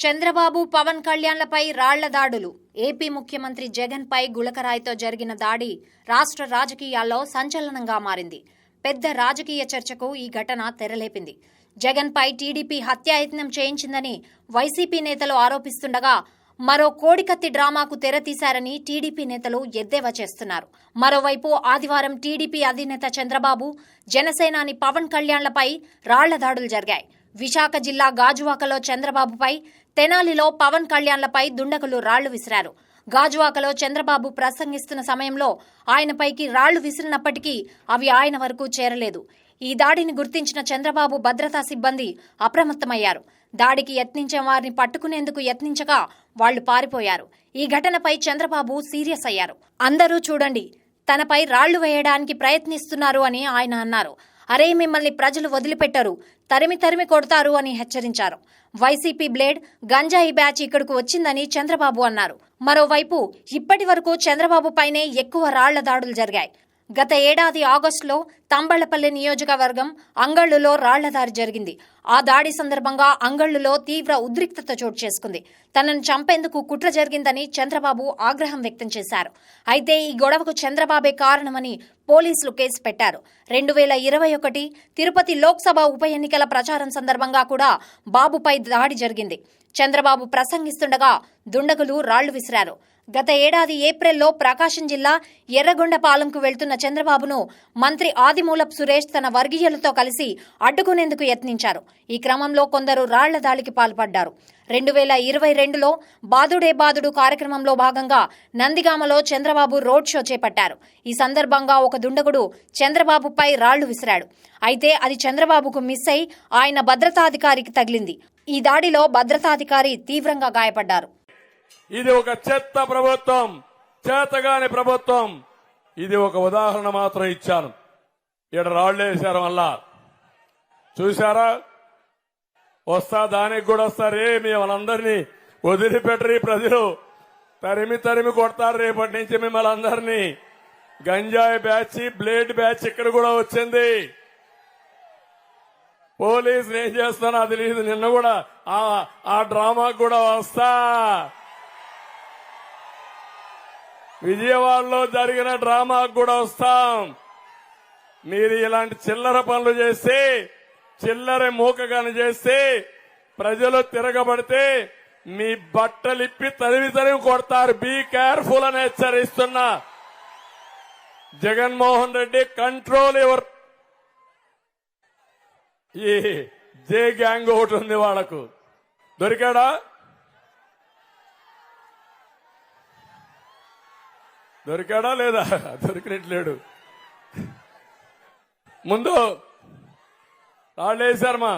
చంద్రబాబు పవన్ కళ్యాణ్లపై రాళ్ళ దాడులు. ఏపీ ముఖ్యమంత్రి జగన్పై గుళకరాయితో జరిగిన దాడి రాష్ట్ర రాజకీయాల్లో సంచలనంగా మారింది. పెద్ద రాజకీయ చర్చకు ఈ ఘటన తెరలేపింది. జగన్పై టీడీపీ హత్యాయత్నం చేయించిందని వైసీపీ నేతలు ఆరోపిస్తుండగా మరో కోడికత్తి డ్రామాకు తెరతీశారని టీడీపీ నేతలు ఎద్దేవా చేస్తున్నారు. మరోవైపు ఆదివారం టీడీపీ అధినేత చంద్రబాబు జనసేనాని పవన్ కళ్యాణ్లపై రాళ్ళ దాడులు జరిగాయి. విశాఖ జిల్లా గాజువాకలో చంద్రబాబుపై తెనాలిలో పవన్ కళ్యాణ్లపై దుండగులు రాళ్ళు విసిరారు. గాజువాకలో చంద్రబాబు ప్రసంగిస్తున్న సమయంలో ఆయనపైకి రాళ్ళు విసిరినప్పటికీ అవి ఆయన వరకు చేరలేదు. ఈ దాడిని గుర్తించిన చంద్రబాబు భద్రతా సిబ్బంది అప్రమత్తమయ్యారు. దాడికి యత్నించే వారిని పట్టుకునేందుకు యత్నించగా వాళ్ళు పారిపోయారు. ఈ ఘటనపై చంద్రబాబు సీరియస్ అయ్యారు. అందరూ చూడండి తనపై రాళ్ళు వేయడానికి ప్రయత్నిస్తున్నారు అని ఆయన అన్నారు. అరే మిమ్మల్ని ప్రజలు వదిలిపెట్టరు. తరిమి తరిమి కొడతారు అని హెచ్చరించారు. వైసీపీ బ్లేడ్ గంజాయి బ్యాచ్ ఇక్కడకు వచ్చిందని చంద్రబాబు అన్నారు. మరోవైపు ఇప్పటి వరకు చంద్రబాబు పైనే ఎక్కువ రాళ్ళ దాడులు జరిగాయి. గత ఏడాది ఆగస్టులో తంబళ్ళపల్లి నియోజకవర్గం అంగళ్ళులో రాళ్ళ దాడి జరిగింది. ఆ దాడి సందర్భంగా అంగళ్ళులో తీవ్ర ఉద్రిక్తత చోటు చేసుకుంది. తనను చంపేందుకు కుట్ర జరిగిందని చంద్రబాబు ఆగ్రహం వ్యక్తం చేశారు. అయితే ఈ గొడవకు చంద్రబాబే కారణమని పోలీసులు కేసు పెట్టారు. రెండు వేల ఇరవై ఒకటి తిరుపతి లోక్సభ ఉప ఎన్నికల ప్రచారం సందర్భంగా కూడా బాబుపై దాడి జరిగింది. చంద్రబాబు ప్రసంగిస్తుండగా దుండగులు రాళ్ళు విసిరారు. గత ఏడాది ఏప్రిల్లో ప్రకాశం జిల్లా ఎర్రగొండపాలెంకు వెళ్తున్న చంద్రబాబును మంత్రి ఆదిమూలపు సురేష్ తన వర్గీయులతో కలిసి అడ్డుకునేందుకు యత్నించారు. ఈ క్రమంలో కొందరు రాళ్ళ దాడికి పాల్పడ్డారు. రెండు వేల ఇరవై రెండులో బాదుడే బాదుడు కార్యక్రమంలో భాగంగా నందిగామలో చంద్రబాబు రోడ్ షో చేపట్టారు. ఈ సందర్భంగా ఒక దుండగుడు చంద్రబాబుపై రాళ్ళు విసిరాడు. అయితే అది చంద్రబాబుకు మిస్ అయి ఆయన భద్రతాధికారికి తగిలింది. ఈ దాడిలో భద్రతాధికారి తీవ్రంగా గాయపడ్డారు. ఇది ఒక చెత్త ప్రభుత్వం చేతగాని ప్రభుత్వం. ఇది ఒక ఉదాహరణ మాత్రం ఇచ్చాను. ఇక్కడ రాళ్ళు వేశారు మళ్ళా. చూశారా? వస్తా దానికి కూడా వస్తారే మిమ్మల్ని అందరినీ వదిలిపెట్టరు ఈ ప్రజలు. తరిమి తరిమి కొడతారు రేపటి నుంచి మిమ్మల్ని అందరినీ. గంజాయి బ్యాచ్ బ్లేడ్ బ్యాచ్ ఇక్కడ కూడా వచ్చింది. పోలీసులు ఏం చేస్తానో అది తెలియదు నిన్న కూడా ఆ డ్రామా కూడా వస్తా. విజయవాడలో జరిగిన డ్రామాకు కూడా వస్తాం. మీరు ఇలాంటి చిల్లర పనులు చేస్తే చిల్లర మూకగాని చేస్తే ప్రజలు తిరగబడితే మీ బట్టలిప్పి తరివి తరివి కొడతారు. బీ కేర్ఫుల్ అని హెచ్చరిస్తున్నా. Jaganmohan Reddy control ever? ఈ జే గ్యాంగ్ ఒకటి ఉంది వాళ్ళకు. దొరికాడా? దొరికాడా లేదా? దొరికినట్లేడు ముందు రాళ్ళు వేశారమ్మా